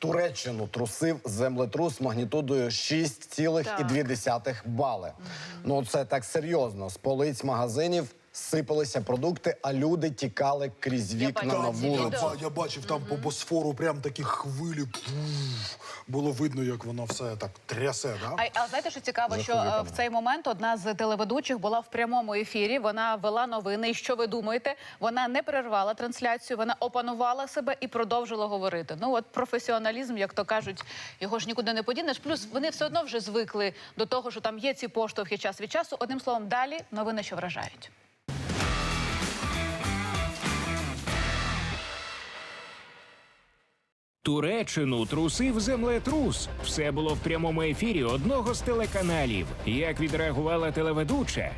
Туреччину трусив землетрус магнітудою 6,2 бали. Ну це так серйозно. З полиць магазинів сипалися продукти, а люди тікали крізь вікна бачила на ці вулицю. відео. Ба- Я бачив там по Босфору прям такі хвилі. Пф, Було видно, як воно все так трясе. Да? А, а знаєте, що цікаво, що е, в цей момент одна з телеведучих була в прямому ефірі. Вона вела новини. І що ви думаєте? Вона не перервала трансляцію, вона опанувала себе і продовжила говорити. Ну от професіоналізм, як то кажуть, його ж нікуди не подінеш. Плюс вони все одно вже звикли до того, що там є ці поштовхи час від часу. Одним словом, далі новини, що вражають. Туреччину трусив землетрус. Все було в прямому ефірі одного з телеканалів. Як відреагувала телеведуча?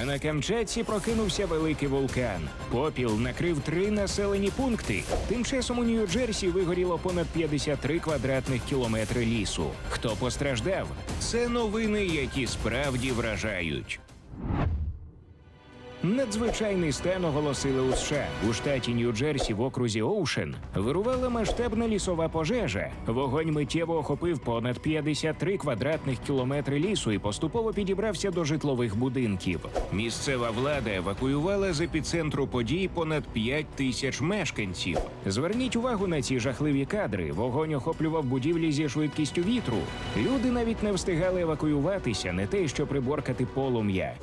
А на Камчатці прокинувся великий вулкан. Попіл накрив три населені пункти. Тим часом у Нью-Джерсі вигоріло понад 53 квадратних кілометри лісу. Хто постраждав? Це новини, які справді вражають. Надзвичайний стан оголосили у США. У штаті Нью-Джерсі в окрузі Оушен вирувала масштабна лісова пожежа. Вогонь миттєво охопив понад 53 квадратних кілометри лісу і поступово підібрався до житлових будинків. Місцева влада евакуювала з епіцентру подій понад 5 тисяч мешканців. Зверніть увагу на ці жахливі кадри. Вогонь охоплював будівлі зі швидкістю вітру. Люди навіть не встигали евакуюватися, не те, що приборкати полум'я.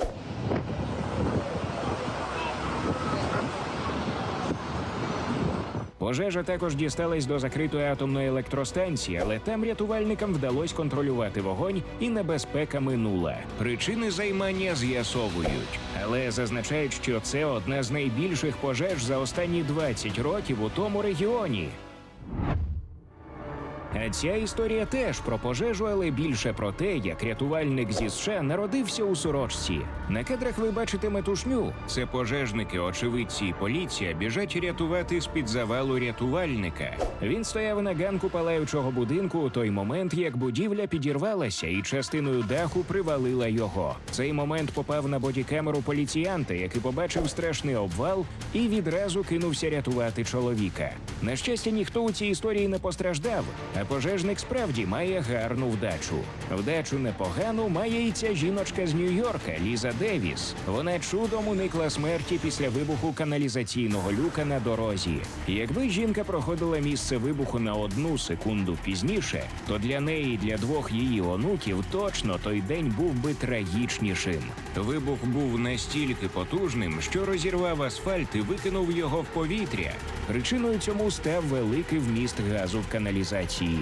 Пожежа також дісталась до закритої атомної електростанції, але там рятувальникам вдалося контролювати вогонь і небезпека минула. Причини займання з'ясовують, але зазначають, що це одна з найбільших пожеж за останні 20 років у тому регіоні. А ця історія теж про пожежу, але більше про те, як рятувальник зі США народився у сорочці. На кадрах ви бачите метушню. Це пожежники, очевидці і поліція біжать рятувати з під завалу рятувальника. Він стояв на ганку палаючого будинку у той момент, як будівля підірвалася і частиною даху привалила його. Цей момент попав на бодікамеру поліціянта, який побачив страшний обвал і відразу кинувся рятувати чоловіка. На щастя, ніхто у цій історії не постраждав, а пожежник справді має гарну вдачу. Вдачу непогану має і ця жіночка з Нью-Йорка Ліза Девіс. Вона чудом уникла смерті після вибуху каналізаційного люка на дорозі. Якби жінка проходила місце вибуху на одну секунду пізніше, то для неї і для двох її онуків точно той день був би трагічнішим. Вибух був настільки потужним, що розірвав асфальт і викинув його в повітря. Причиною цьому став великий вміст газу в каналізації.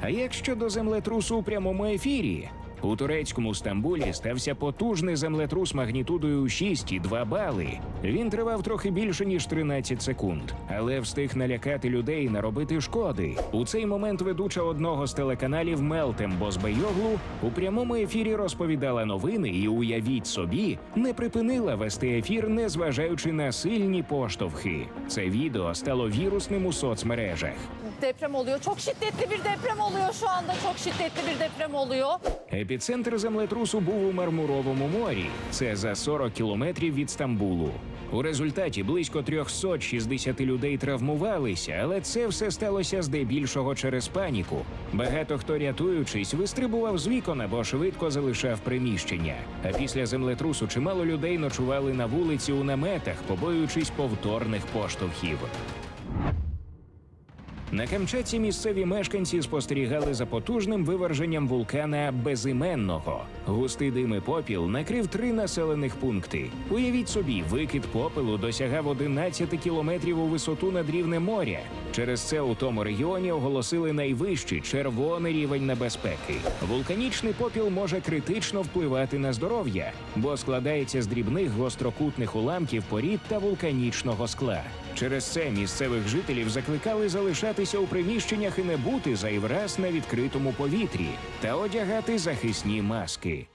А як щодо землетрусу у прямому ефірі? У турецькому Стамбулі стався потужний землетрус магнітудою 6,2 бали. Він тривав трохи більше ніж 13 секунд, але встиг налякати людей наробити шкоди. У цей момент ведуча одного з телеканалів Мелтем Бозбейоглу у прямому ефірі розповідала новини і, уявіть собі, не припинила вести ефір, незважаючи на сильні поштовхи. Це відео стало вірусним у соцмережах. Deprem oluyor. Çok şiddetli bir deprem oluyor şu anda. Çok şiddetli bir deprem oluyor. Епіцентр землетрусу був у Мармуровому морі. Це за 40 кілометрів від Стамбулу. У результаті близько 360 людей травмувалися, але це все сталося здебільшого через паніку. Багато хто рятуючись, вистрибував з вікон або швидко залишав приміщення. А після землетрусу чимало людей ночували на вулиці у наметах, побоюючись повторних поштовхів. На Камчатці місцеві мешканці спостерігали за потужним виверженням вулкана безіменного. Густий дим і попіл накрив три населених пункти. Уявіть собі, викид попелу досягав 11 кілометрів у висоту над рівнем моря. Через це у тому регіоні оголосили найвищий червоний рівень небезпеки. Вулканічний попіл може критично впливати на здоров'я, бо складається з дрібних гострокутних уламків порід та вулканічного скла. Через це місцевих жителів закликали залишатися у приміщеннях і не бути за зайвраз на відкритому повітрі та одягати захисні маски.